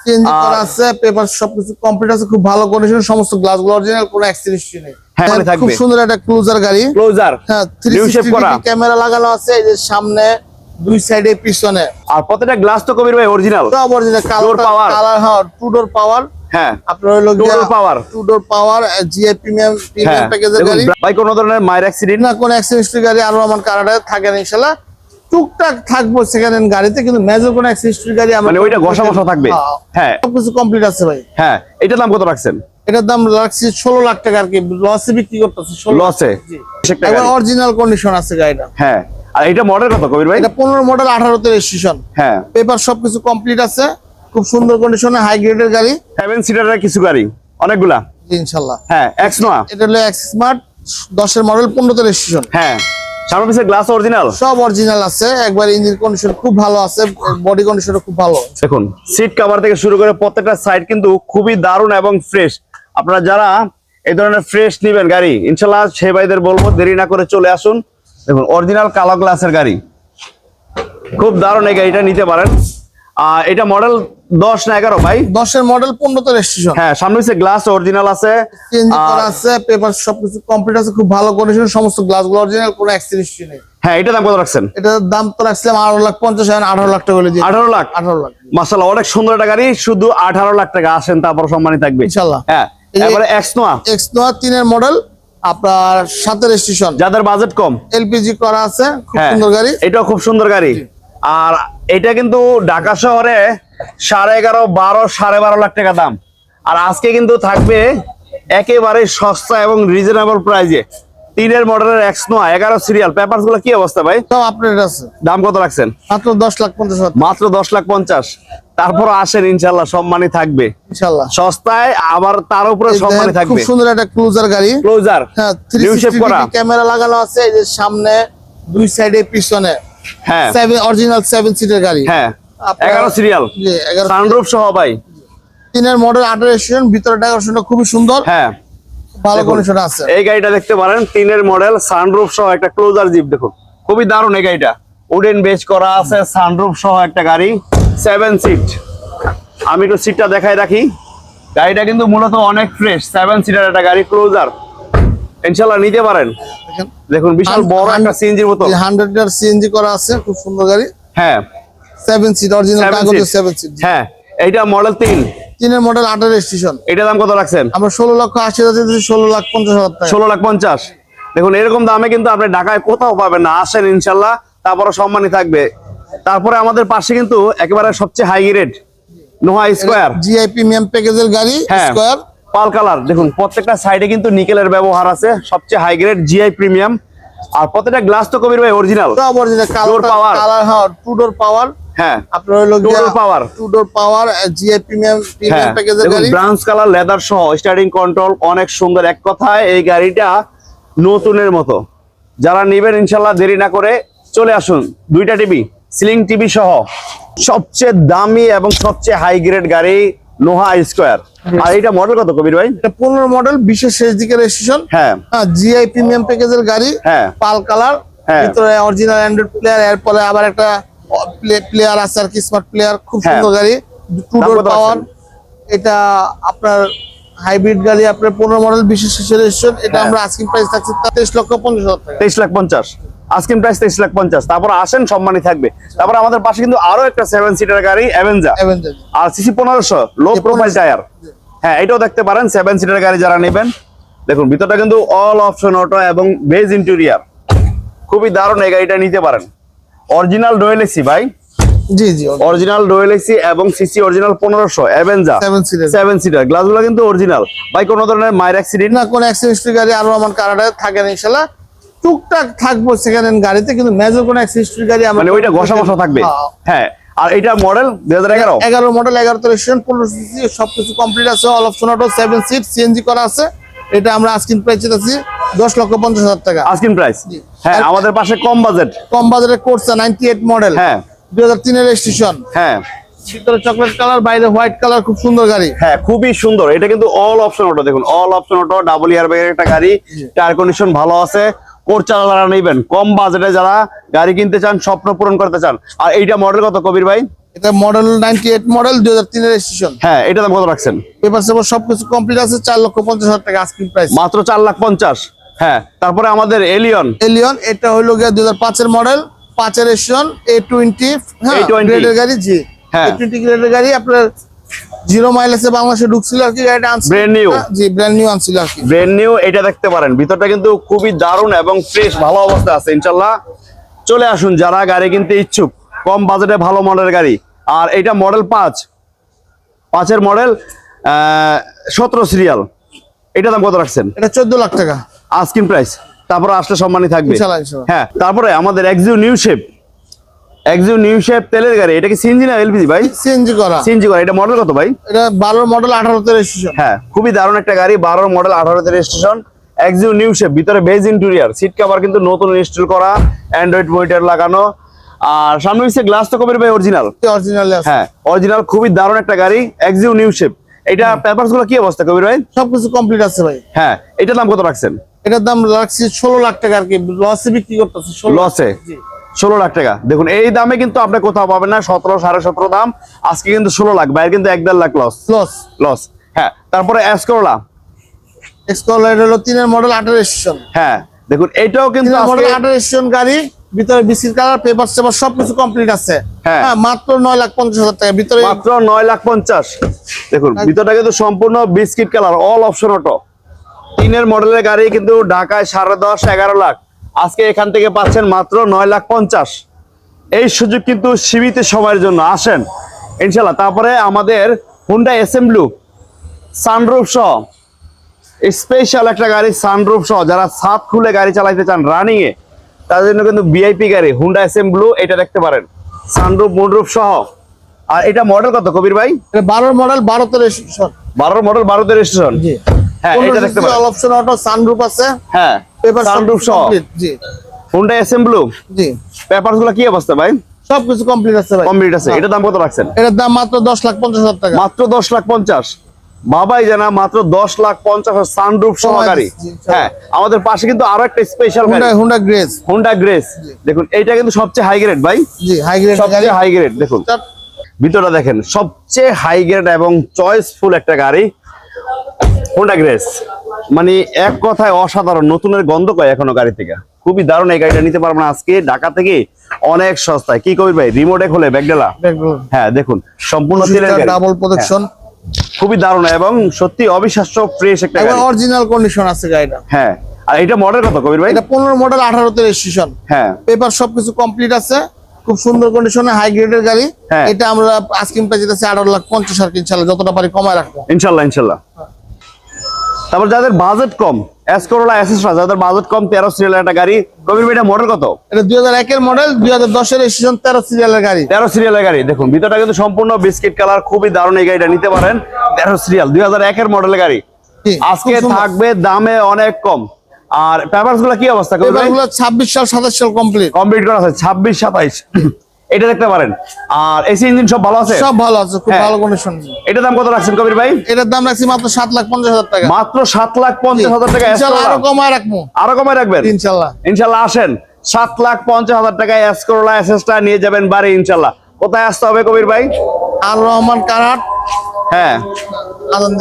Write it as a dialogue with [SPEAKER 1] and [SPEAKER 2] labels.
[SPEAKER 1] CNG করা আছে paper সবকিছু কমপ্লিট আছে খুব ভালো কন্ডিশন সমস্ত গ্লাস অরিজিনাল কোনো অ্যাক্সিডেন্ট নেই।
[SPEAKER 2] হ্যাঁ,
[SPEAKER 1] খুব সুন্দর একটা ক্লোজার গাড়ি।
[SPEAKER 2] ক্লোজার
[SPEAKER 1] হ্যাঁ। ক্যামেরা লাগানো আছে এই যে সামনে দুই সাইডে পিছনে।
[SPEAKER 2] আর প্রত্যেকটা গ্লাস তো কবির ভাই অরিজিনাল
[SPEAKER 1] সব অরিজিনাল
[SPEAKER 2] Door power।
[SPEAKER 1] কালার হ্যাঁ টু ডোর পাওয়ার
[SPEAKER 2] হ্যাঁ।
[SPEAKER 1] আপনার হলো। Two door power GI premium premium প্যাকেজের গাড়ি।
[SPEAKER 2] ভাই কোনো ধরনের মায়ের অ্যাক্সিডেন্ট
[SPEAKER 1] না কোনো অ্যাক্সিডেন্ট গাড়ি আরও আমার কানাডা থাকে না ইনশাল্লাহ। টুকটাক থাকব সেকেন্ড হ্যান্ড গাড়িতে কিন্তু মেজর কোনো অ্যাক্সিডেন্ট গাড়ি
[SPEAKER 2] মানে ওইটা ঘষা মশা থাকবে?
[SPEAKER 1] হ্যাঁ,
[SPEAKER 2] হ্যাঁ।
[SPEAKER 1] সবকিছু কমপ্লিট আছে ভাই।
[SPEAKER 2] হ্যাঁ এটার দাম কত রাখছেন?
[SPEAKER 1] এটার দাম রাখছি ষোলো লাখ টাকা আর কি লসে বিক্রি করতেছে
[SPEAKER 2] লসে
[SPEAKER 1] অরিজিনাল কন্ডিশন আছে গাড়িটা।
[SPEAKER 2] হ্যাঁ। আর এটা মডেল কত কবির ভাই?
[SPEAKER 1] এটা পনেরো মডেল আঠারোতে রেজিস্ট্রেশন
[SPEAKER 2] হ্যাঁ।
[SPEAKER 1] পেপার সবকিছু কমপ্লিট আছে খুব সুন্দর কন্ডিশনে হাই গ্রেডের গাড়ি।
[SPEAKER 2] সেভেন সিটারের কিছু গাড়ি অনেকগুলা?
[SPEAKER 1] ইনশাল্লাহ।
[SPEAKER 2] হ্যাঁ এক্স নোয়া।
[SPEAKER 1] এটা হলো এক্স স্মার্ট দশের মডেল পনেরোতে রেজিস্ট্রেশন
[SPEAKER 2] হ্যাঁ। সামনে পিছে গ্লাস অরিজিনাল
[SPEAKER 1] সব অরিজিনাল আছে। একবার ইঞ্জিন কন্ডিশন খুব ভালো আছে বডি কন্ডিশন খুব ভালো।
[SPEAKER 2] দেখুন সিট কভার থেকে শুরু করে প্রত্যেকটা সাইড কিন্তু খুবই দারুণ এবং ফ্রেশ আপনারা যারা এই ধরনের ফ্রেশ নিবেন গাড়ি ইনশাল্লাহ সে ভাইদের বলব দেরি না করে চলে আসুন। দেখুন অরিজিনাল কালো গ্লাসের গাড়ি। খুব দারুণ এই গাড়িটা নিতে পারেন। এটা মডেল দশ না এগারো ভাই?
[SPEAKER 1] দশের মডেল পনেরোতে রেজিস্ট্রেশন
[SPEAKER 2] হ্যাঁ সামনে পিছে গ্লাস অরিজিনাল আছে।
[SPEAKER 1] আছে পেপার সবকিছু কমপ্লিট আছে খুব ভালো কন্ডিশন সমস্ত গ্লাসগুলো অরিজিনাল কোনো অ্যাক্সিডেন্ট নেই।
[SPEAKER 2] হ্যাঁ এটা দাম কত রাখছেন?
[SPEAKER 1] এটার দাম তো রাখছিলাম আঠারো লাখ পঞ্চাশ হাজার আঠারো লাখ টাকা দিয়ে
[SPEAKER 2] আঠারো লাখ?
[SPEAKER 1] আঠারো লাখ।
[SPEAKER 2] মাসাল্লাহ অনেক সুন্দর একটা গাড়ি শুধু আঠারো লাখ টাকা আসেন তারপর সম্মানী থাকবে।
[SPEAKER 1] ইনশাল্লাহ
[SPEAKER 2] হ্যাঁ এবারে
[SPEAKER 1] তিনের মডেল আপনার সাথে রেজিস্ট্রেশন
[SPEAKER 2] যাদের বাজেট কম।
[SPEAKER 1] এলপিজি করা আছে খুব
[SPEAKER 2] হ্যাঁ
[SPEAKER 1] সুন্দর গাড়ি।
[SPEAKER 2] এটাও খুব সুন্দর গাড়ি। আর এটা কিন্তু ঢাকা শহরে সাড়ে এগারো বারো সাড়ে বারো লাখ টাকা দাম। আর আজকে কিন্তু থাকবে একেবারে সস্তা এবং রিজনেবল প্রাইজে তিনের মডেলের এক্স নোয়া এগারো সিরিয়াল পেপারগুলো কি অবস্থা ভাই?
[SPEAKER 1] আছে।
[SPEAKER 2] দাম কত রাখছেন?
[SPEAKER 1] মাত্র দশ লাখ পঞ্চাশ
[SPEAKER 2] মাত্র দশ লাখ পঞ্চাশ। তারপর আসেন ইনশাল্লাহ সম্মানই থাকবে।
[SPEAKER 1] ইনশাল্লাহ।
[SPEAKER 2] সস্তায় আবার তার উপরে সম্মানই
[SPEAKER 1] খুব
[SPEAKER 2] থাকবে।
[SPEAKER 1] সুন্দর একটা ক্লোজার গাড়ি।
[SPEAKER 2] ক্লোজার
[SPEAKER 1] হ্যাঁ ক্যামেরা লাগানো আছে এই যে সামনে দুই সাইডে পিছনে।
[SPEAKER 2] হ্যাঁ।
[SPEAKER 1] অরিজিনাল সেভেন সিটের গাড়ি।
[SPEAKER 2] হ্যাঁ। এগারো সিরিয়াল সানরুফ সহ ভাই।
[SPEAKER 1] তিনের মডেল আঠারো ভিতরে ডেকোরেশনটা খুবই সুন্দর।
[SPEAKER 2] হ্যাঁ।
[SPEAKER 1] ভালো কন্ডিশন আছে।
[SPEAKER 2] এই গাড়িটা দেখতে পারেন তিনের মডেল সানরুফ সহ একটা ক্লোজার জিপ দেখুন। খুবই দারুণ এই গাড়িটা। উডেন বেচ করা আছে সানরুফ সহ একটা গাড়ি সেভেন সিট আমি একটু সিটটা দেখাই রাখি। গাড়িটা কিন্তু মূলত অনেক ফ্রেশ সেভেন সিটার একটা গাড়ি ক্লোজার ইনশাল্লাহ নিতে পারেন।
[SPEAKER 1] দেখুন।
[SPEAKER 2] বিশাল বড় একটা সিএনজির মতো।
[SPEAKER 1] হান্ড্রেড লিটার সিএনজি করা আছে খুব সুন্দর গাড়ি।
[SPEAKER 2] হ্যাঁ।
[SPEAKER 1] সেভেন সিট অরিজিনাল কাগজের
[SPEAKER 2] seat।
[SPEAKER 1] সিট
[SPEAKER 2] হ্যাঁ এইটা মডেল তিন।
[SPEAKER 1] তিনের মডেল আঠারো স্টেশন
[SPEAKER 2] এটা দাম কত রাখছেন?
[SPEAKER 1] আমরা ষোলো লক্ষ আশি হাজার দিয়েছি ষোলো লাখ পঞ্চাশ হাজার টাকা।
[SPEAKER 2] ষোলো লাখ পঞ্চাশ। দেখুন এরকম দামে কিন্তু আপনি ঢাকায় কোথাও পাবেন না। আসেন ইনশাল্লাহ তারপরে সম্মানই থাকবে। তারপরে আমাদের পাশে কিন্তু একেবারে সবচেয়ে high grade Noah square
[SPEAKER 1] GI premium প্যাকেজের গাড়ি স্কোয়ার
[SPEAKER 2] পাল কালার। দেখুন প্রত্যেকটা সাইডে কিন্তু নিকেলের ব্যবহার আছে। সবচেয়ে হাই গ্রেড জিআই প্রিমিয়াম আর প্রত্যেকটা গ্লাস তো কবির ভাই অরিজিনাল।
[SPEAKER 1] কালার হ্যাঁ টু ডোর পাওয়ার
[SPEAKER 2] হ্যাঁ
[SPEAKER 1] আপনার হলো। Two door power GI premium
[SPEAKER 2] হ্যাঁ
[SPEAKER 1] প্রিমিয়াম প্যাকেজের গাড়ি।
[SPEAKER 2] ব্রাউন্স কালার লেদার সহ স্টার্টিং কন্ট্রোল অনেক সুন্দর। এক কথায় এই গাড়িটা নতুনের মতো। যারা নেবেন ইনশাল্লাহ দেরি না করে চলে আসুন। দুইটা টিভি সিলিং টিভি সহ সবচেয়ে দামি এবং সবচেয়ে হাই গ্রেড গাড়ি। নোহা স্কোয়ার। আর এটা মডেল কত কবির ভাই?
[SPEAKER 1] এটা পনেরো মডেল বিশেষ শেষ দিকে রেজিস্ট্রেশন
[SPEAKER 2] হ্যাঁ।
[SPEAKER 1] জিআই প্রিমিয়াম প্যাকেজের গাড়ি
[SPEAKER 2] হ্যাঁ।
[SPEAKER 1] পাল কালার
[SPEAKER 2] হ্যাঁ।
[SPEAKER 1] ভিতরে অরিজিনাল অ্যান্ড্রয়েড প্লেয়ার এরপরে আবার একটা প্লেয়ার আছে আর কি স্মার্ট প্লেয়ার খুব
[SPEAKER 2] হ্যাঁ।
[SPEAKER 1] সুন্দর গাড়ি টু ডোর পাওয়ার এটা আপনার হাইব্রিড গাড়ি আপনার পনেরো মডেল বিশেষ রেজিস্ট্রেশন এটা
[SPEAKER 2] হ্যাঁ।
[SPEAKER 1] আমরা আস্কিং প্রাইস থাকছে তেইশ লক্ষ পঞ্চাশ হাজার টাকা।
[SPEAKER 2] তেইশ লাখ পঞ্চাশ। আজকিম প্রাইস তেইশ লাখ পঞ্চাশ। তারপর আসেন সম্মানই থাকবে। তারপর আমাদের পাশে কিন্তু আরও একটা সেভেন সিটার গাড়ি অ্যাভেঞ্জা
[SPEAKER 1] অ্যাভেঞ্জার
[SPEAKER 2] আর সিসি পনেরোশো লো প্রোফাইল টায়ার হ্যাঁ এটাও দেখতে পারেন সেভেন সিটার গাড়ি যারা নেবেন। দেখুন ভিতরটা কিন্তু অল অপশন অটো এবং বেজ ইন্টেরিয়ার খুবই দারুণ এই গাড়িটা নিতে পারেন। অরিজিনাল ডোয়েল এসি ভাই?
[SPEAKER 1] জি জি
[SPEAKER 2] অরিজিনাল ডোয়েল এসি এবং সিসি অরিজিনাল পনেরোশো Avanza
[SPEAKER 1] seven seater
[SPEAKER 2] seven seater গ্লাসগুলো কিন্তু অরিজিনাল ভাই কোনো ধরনের মায়ের অ্যাক্সিডেন্ট
[SPEAKER 1] না কোনো অ্যাক্সিডেন্ট গাড়ি আরও আমার কানাডায় থাকে না ইনশাল্লাহ। টুকটাক থাকব সেকেন্ড হ্যান্ড গাড়িতে কিন্তু মেজর কোনো অ্যাক্সিডেন্ট গাড়ি
[SPEAKER 2] মানে ওইটা ঘষা মশা থাকবে?
[SPEAKER 1] হ্যাঁ।
[SPEAKER 2] হ্যাঁ। আর এটা মডেল দুই হাজার এগারো?
[SPEAKER 1] এগারো মডেল এগারো রেজিস্ট্রেশন পনেরো সিসি সবকিছু কমপ্লিট আছে। All option auto seven seat CNG করা আছে। এটা আমরা আস্কিন প্রাইস চাচ্ছি দশ লক্ষ পঞ্চাশ হাজার টাকা।
[SPEAKER 2] আস্কিন প্রাইস হ্যাঁ আমাদের পাশে কম বাজেট
[SPEAKER 1] কম করছে নাইনটি এইট মডেল
[SPEAKER 2] হ্যাঁ।
[SPEAKER 1] দুই হাজার তিনের রেজিস্ট্রেশন
[SPEAKER 2] হ্যাঁ।
[SPEAKER 1] ভিতরে চকলেট কালার বাইরে হোয়াইট কালার খুব সুন্দর গাড়ি।
[SPEAKER 2] হ্যাঁ খুবই সুন্দর। এটা কিন্তু অল অপশন অটো দেখুন all option auto double air ব্যাগের একটা গাড়ি। টায়ার কন্ডিশন ভালো আছে। যারা নেবেন কম বাজেটে যারা গাড়ি কিনতে চান স্বপ্ন পূরণ করতে চান। আর এইটা মডেল কত কবির ভাই?
[SPEAKER 1] এটা মডেল রেজিস্ট্রেশন
[SPEAKER 2] হ্যাঁ এটা দাম কত রাখছেন?
[SPEAKER 1] পেপার সেপার সবকিছু কমপ্লিট আছে চার লক্ষ পঞ্চাশ হাজার টাকা আস্কিং প্রাইস
[SPEAKER 2] মাত্র চার লাখ পঞ্চাশ। হ্যাঁ তারপরে আমাদের এলিয়ন
[SPEAKER 1] এলিয়ন এটা হলো গিয়ে হাজার পাঁচের মডেল পাঁচের রেজিস্ট্রেশন এ টোয়েন্টি
[SPEAKER 2] A20
[SPEAKER 1] গ্রেডের গাড়ি জি।
[SPEAKER 2] হ্যাঁ।
[SPEAKER 1] গ্রেডের গাড়ি আপনার জিরো মাইলেজে বাংলাদেশে ঢুকছিল আর কি গাড়িটা আনছিল।
[SPEAKER 2] New।
[SPEAKER 1] হ্যাঁ, জি ব্র্যান্ড নিউ আনছিল আর কি।
[SPEAKER 2] ব্রেন নিউ এটা দেখতে পারেন। ভিতরটা কিন্তু খুবই দারুণ এবং ফ্রেশ ভালো অবস্থা আছে ইনশাল্লাহ চলে আসুন যারা গাড়ি কিনতে ইচ্ছুক কম বাজেটে ভালো মডেলের গাড়ি। আর এটা মডেল পাঁচ। পাঁচের মডেল সতেরো সিরিয়াল এটা দাম কত রাখছেন?
[SPEAKER 1] এটা চোদ্দ লাখ টাকা।
[SPEAKER 2] আস্কিং প্রাইস তারপরে আসলে সম্মানই থাকবে। হ্যাঁ তারপরে আমাদের Axio new shape Axio new shape তেলের গাড়ি। এটা কি সিএনজি না এলপিজি ভাই?
[SPEAKER 1] সিএনজি করা।
[SPEAKER 2] সিএনজি করা। এটা মডেল কত ভাই?
[SPEAKER 1] এটা বারো মডেল আঠারোতে রেজিস্ট্রেশন
[SPEAKER 2] হ্যাঁ খুবই দারুণ একটা গাড়ি বারো মডেল আঠারোতে রেজিস্ট্রেশন এক্সিউ নিউ শেপ ভিতরে বেজ ইন্টেরিয়ার সিট কভার কিন্তু নতুন ইনস্টল করা অ্যান্ড্রয়েড মনিটর লাগানো। আর সামনে হচ্ছে গ্লাস তো কবির ভাই অরিজিনাল
[SPEAKER 1] অরিজিনাল
[SPEAKER 2] হ্যাঁ অরিজিনাল খুবই দারুণ একটা গাড়ি এক্সিউ নিউ শেপ এটা পেপারসগুলো কি অবস্থা কবির ভাই?
[SPEAKER 1] সবকিছু কমপ্লিট আছে ভাই।
[SPEAKER 2] হ্যাঁ এটার দাম কত রাখছেন?
[SPEAKER 1] এটার দাম রাখছি ষোলো লাখ টাকা আর কি। লসে বিক্রি করতেছে
[SPEAKER 2] লসে। ষোলো লাখ টাকা। দেখুন এই দামে কিন্তু আপনি কোথাও পাবেন না সতেরো সাড়ে সতেরো দাম। আজকে কিন্তু ষোলো লাখ বাইরে কিন্তু এক দেড় লাখ লস
[SPEAKER 1] লস
[SPEAKER 2] লস হ্যাঁ তারপরে অ্যাসকোলা
[SPEAKER 1] হলো তিনের মডেল আঠারো
[SPEAKER 2] হ্যাঁ দেখুন এটাও কিন্তু
[SPEAKER 1] মডেল আঠারো গাড়ি ভিতরে বিসির কালার পেপার সেপার সবকিছু কমপ্লিট আছে।
[SPEAKER 2] হ্যাঁ।
[SPEAKER 1] হ্যাঁ মাত্র নয় লাখ পঞ্চাশ হাজার টাকা। ভিতরে
[SPEAKER 2] মাত্র নয় লাখ পঞ্চাশ। দেখুন ভিতরটা কিন্তু সম্পূর্ণ biscuit colour all option auto তিনের মডেলের গাড়ি কিন্তু ঢাকায় সাড়ে দশ এগারো লাখ। আজকে এখান থেকে পাচ্ছেন মাত্র নয় লাখ পঞ্চাশ। এই সুযোগ কিন্তু সীমিত সময়ের জন্য। আসেন ইনশাল্লাহ তারপরে আমাদের হুন্ডা এসএমব্লু সানরুফ সহ স্পেশাল একটা গাড়ি সানরুফ সহ। যারা ছাদ খুলে গাড়ি চালাইতে চান রানিং এ তাদের জন্য কিন্তু ভিআইপি গাড়ি হুন্ডা এসএমব্লু এটা দেখতে পারেন। সানরুফ মুনরুফ সহ। আর এটা মডেল কত কবির ভাই?
[SPEAKER 1] বারোর মডেল বারোতে রেজিস্ট্রেশন
[SPEAKER 2] বারোর মডেল বারোতে রেজিস্ট্রেশন হ্যাঁ এটা দেখতে পারেন।
[SPEAKER 1] অপশন অটো সানরুফ আছে।
[SPEAKER 2] হ্যাঁ।
[SPEAKER 1] পেপার
[SPEAKER 2] সানরুফ সহ
[SPEAKER 1] জি।
[SPEAKER 2] হুন্ডা এসএমব্লু
[SPEAKER 1] জি।
[SPEAKER 2] পেপারস কি অবস্থা ভাই?
[SPEAKER 1] সবকিছু কমপ্লিট আছে ভাই।
[SPEAKER 2] কমপ্লিট আছে। এটা দাম কত রাখছেন?
[SPEAKER 1] এটার দাম মাত্র দশ লাখ পঞ্চাশ হাজার টাকা।
[SPEAKER 2] মাত্র দশ লাখ পঞ্চাশ। বাবাই জানা মাত্র দশ লাখ পঞ্চাশ সানরুফ সহ
[SPEAKER 1] সময়
[SPEAKER 2] গাড়ি
[SPEAKER 1] দিচ্ছি, চলো।
[SPEAKER 2] হ্যাঁ আমাদের পাশে কিন্তু আরও একটা special
[SPEAKER 1] Honda Grace
[SPEAKER 2] Honda Grace দেখুন এইটা কিন্তু সবচেয়ে হাই গ্রেড ভাই।
[SPEAKER 1] হাই গ্রেড
[SPEAKER 2] সবচেয়ে হাই গ্রেড দেখুন। ভিতরটা দেখেন সবচেয়ে হাই গ্রেড এবং চয়েসফুল একটা গাড়ি। হোন্ডা গ্রেস মানে এক কথায় অসাধারণ নতুনের গন্ধ কয় এখনও গাড়ি থেকে? খুবই দারুণ এই গাড়িটা নিতে পারবেন আজকে ঢাকা থেকে অনেক সস্তায়। কি কবির ভাই রিমোটে খোলে ব্যাগডেলা? হ্যাঁ দেখুন সম্পূর্ণ তেলের
[SPEAKER 1] ডাবল প্রোটেকশন
[SPEAKER 2] হ্যাঁ, খুবই দারুণ এবং সত্যি অবিশ্বাস্য ফ্রেশ একটা
[SPEAKER 1] অরিজিনাল কন্ডিশন আছে গাড়িটা।
[SPEAKER 2] হ্যাঁ আর এটা মডেল কত কবির ভাই?
[SPEAKER 1] এটা পনেরো মডেল আঠারোতে রেজিস্ট্রেশন
[SPEAKER 2] হ্যাঁ।
[SPEAKER 1] পেপার সবকিছু কমপ্লিট আছে খুব সুন্দর কন্ডিশনে হাই গ্রেডের গাড়ি।
[SPEAKER 2] হ্যাঁ।
[SPEAKER 1] এটা আমরা আজকিম প্রাইস দিতেছি লাখ পঞ্চাশ আর কি ইনশাল্লাহ যতটা পারি কমায় রাখব।
[SPEAKER 2] ইনশাল্লাহ ইনশাল্লাহ। তারপর যাদের বাজেট কম এস করোলা এসএসরা যাদের বাজেট কম তেরো সিরিয়ালের একটা গাড়ি। কবির ভাই এটা মডেল কত?
[SPEAKER 1] এটা দুই হাজার একের মডেল দুই হাজার দশের তেরো সিরিয়ালের গাড়ি।
[SPEAKER 2] তেরো সিরিয়ালের গাড়ি। দেখুন ভিতরটা কিন্তু সম্পূর্ণ বিস্কিট কালার খুবই দারুণ এই গাড়িটা নিতে পারেন। তেরো সিরিয়াল দুই হাজার একের মডেলের গাড়ি। আজকে থাকবে দামে অনেক কম। আর পেপারসগুলো কি অবস্থা
[SPEAKER 1] ছাব্বিশ সাল সাতাশ সাল কমপ্লিট
[SPEAKER 2] কমপ্লিট করা আছে ছাব্বিশ সাতাইশ। এটা দেখতে পারেন। আর এসি ইঞ্জিন সব ভালো আছে?
[SPEAKER 1] সব ভালো আছে খুব
[SPEAKER 2] হ্যাঁ।
[SPEAKER 1] ভালো কন্ডিশন
[SPEAKER 2] এটার দাম কত রাখছেন কবির ভাই?
[SPEAKER 1] এটার দাম রাখছি মাত্র সাত লাখ পঞ্চাশ হাজার টাকা।
[SPEAKER 2] মাত্র সাত লাখ পঞ্চাশ হাজার টাকা
[SPEAKER 1] ইনশাল্লাহ
[SPEAKER 2] আরও।
[SPEAKER 1] কমায় রাখব।
[SPEAKER 2] আরও কমায় রাখবেন?
[SPEAKER 1] ইনশাল্লাহ।
[SPEAKER 2] ইনশাল্লাহ আসেন। সাত লাখ পঞ্চাশ হাজার টাকায় এসকোরোলা এসএসটা নিয়ে যাবেন বাড়ি ইনশাল্লাহ। কোথায় আসতে হবে কবির ভাই?
[SPEAKER 1] আর রহমান কারাট।
[SPEAKER 2] হ্যাঁ।
[SPEAKER 1] আনন্দ